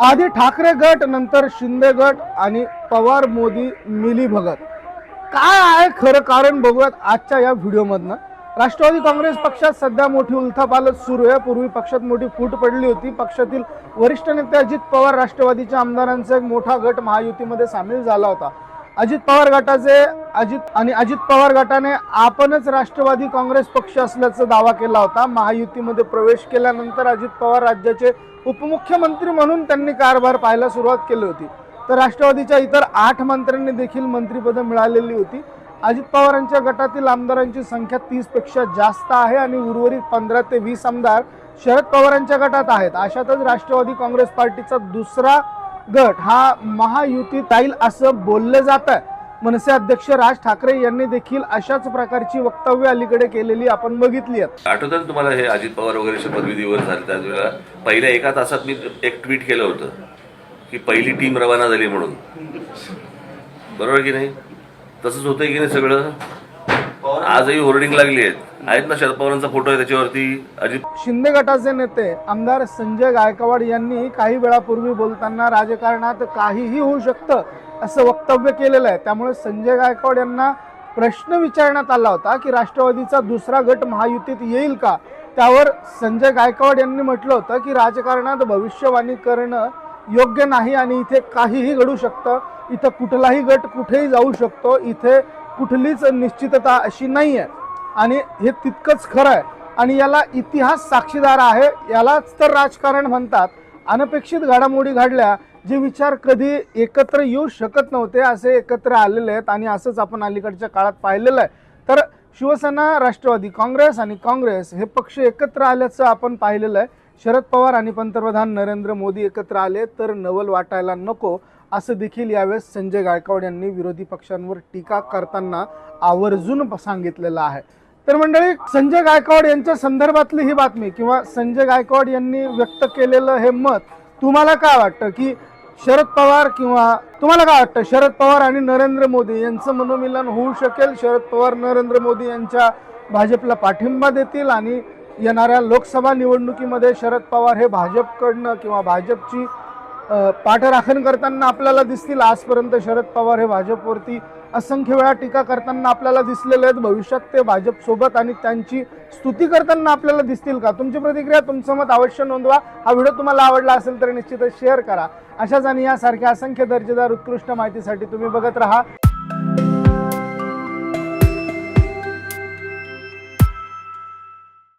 आधी ठाकरे गट नंतर शिंदे गट आणि पवार मोदी मिली भगत. काय आहे खरं कारण बघूयात आजच्या या व्हिडिओमधनं. राष्ट्रवादी काँग्रेस पक्षात सध्या मोठी उलथापालत सुरू आहे. पूर्वी पक्षात मोठी फूट पडली होती. पक्षातील वरिष्ठ नेते अजित पवार राष्ट्रवादीच्या आमदारांचा एक मोठा गट महायुतीमध्ये सामील झाला होता. अजित पवार गटाचे अजित आणि अजित पवार गटाने आपणच राष्ट्रवादी काँग्रेस पक्ष असल्याचा दावा केला होता. महायुतीमध्ये प्रवेश केल्यानंतर अजित पवार राज्याचे उपमुख्यमंत्री म्हणून त्यांनी कारभार पाहायला सुरुवात केली होती. तर राष्ट्रवादीच्या इतर आठ मंत्र्यांनी देखील मंत्रिपदं मिळालेली होती. अजित पवारांच्या गटातील आमदारांची संख्या तीसपेक्षा जास्त आहे आणि उर्वरित पंधरा ते वीस आमदार शरद पवारांच्या गटात आहेत. अशातच राष्ट्रवादी काँग्रेस पार्टीचा दुसरा गट हा महायुतीत राहील असं बोललं जात आहे मनसे अध्यक्ष राज ठाकरे यांनी देखील अशाच प्रकारची वक्तव्य अलीकडे केलेली आपण बघितली आहेत आठवतं तुम्हाला हे अजित पवार वगैरे शपथविधीवर झाले त्यावेळेला पहिल्या एका तासात मी एक ट्विट केलं होतं की पहिली टीम रवाना झाली म्हणून. बरोबर की नाही? तसंच होतंय की नाही सगळं? आजही होर्डिंग लागली आहेत. आहेत ना शरद पवारांचा फोटो आहे त्याच्यावरती. अजित शिंदे गटाचे नेते आमदार संजय गायकवाड यांनी काही वेळापूर्वी बोलताना राजकारणात काहीही होऊ शकतं असं वक्तव्य केलेलं आहे. त्यामुळे संजय गायकवाड यांना प्रश्न विचारण्यात आला होता की राष्ट्रवादीचा दुसरा गट महायुतीत येईल का? त्यावर संजय गायकवाड यांनी म्हटलं होतं की राजकारणात भविष्यवाणी करणं योग्य नाही आणि इथे काहीही घडू शकतं. इथं कुठलाही गट कुठेही जाऊ शकतो. इथे कुठलीच निश्चितता अशी नाही आहे आणि हे तितकंच खरं आहे. आणि याला इतिहास साक्षीदार आहे यालाच तर राजकारण म्हणतात. अनपेक्षित घडामोडी घडल्या जे विचार कधी एकत्र येऊ शकत नव्हते असे एकत्र आलेले आहेत आणि असंच आपण अलीकडच्या काळात पाहिलेलं आहे. तर शिवसेना राष्ट्रवादी काँग्रेस आणि काँग्रेस हे पक्ष एकत्र आल्याचं आपण पाहिलेलं आहे. शरद पवार आणि पंतप्रधान नरेंद्र मोदी एकत्र आले तर नवल वाटायला नको असं देखील यावेळेस संजय गायकवाड यांनी विरोधी पक्षांवर टीका करताना आवर्जून सांगितलेलं आहे. तर मंडळी संजय गायकवाड यांच्या संदर्भातली ही बातमी किंवा संजय गायकवाड यांनी व्यक्त केलेलं हे मत तुम्हाला काय वाटतं की शरद पवार किंवा तुम्हाला काय वाटतं शरद पवार आणि नरेंद्र मोदी यांचं मनोमिलन होऊ शकेल? शरद पवार नरेंद्र मोदी यांच्या भाजपला पाठिंबा देतील आणि येणाऱ्या लोकसभा निवडणुकीमध्ये शरद पवार हे भाजपकडनं किंवा भाजपची पाठराखण करताना आपल्याला दिसतील. आजपर्यंत शरद पवार हे भाजपवरती असंख्य वेळा टीका करताना आपल्याला दिसलेले आहेत. भविष्यात ते भाजपसोबत आणि त्यांची स्तुती करताना आपल्याला दिसतील का? तुमची प्रतिक्रिया तुमचं मत अवश्य नोंदवा. हा व्हिडिओ तुम्हाला आवडला असेल तर निश्चितच शेअर करा. अशाच आणि यासारख्या असंख्य दर्जेदार उत्कृष्ट माहितीसाठी तुम्ही बघत राहा.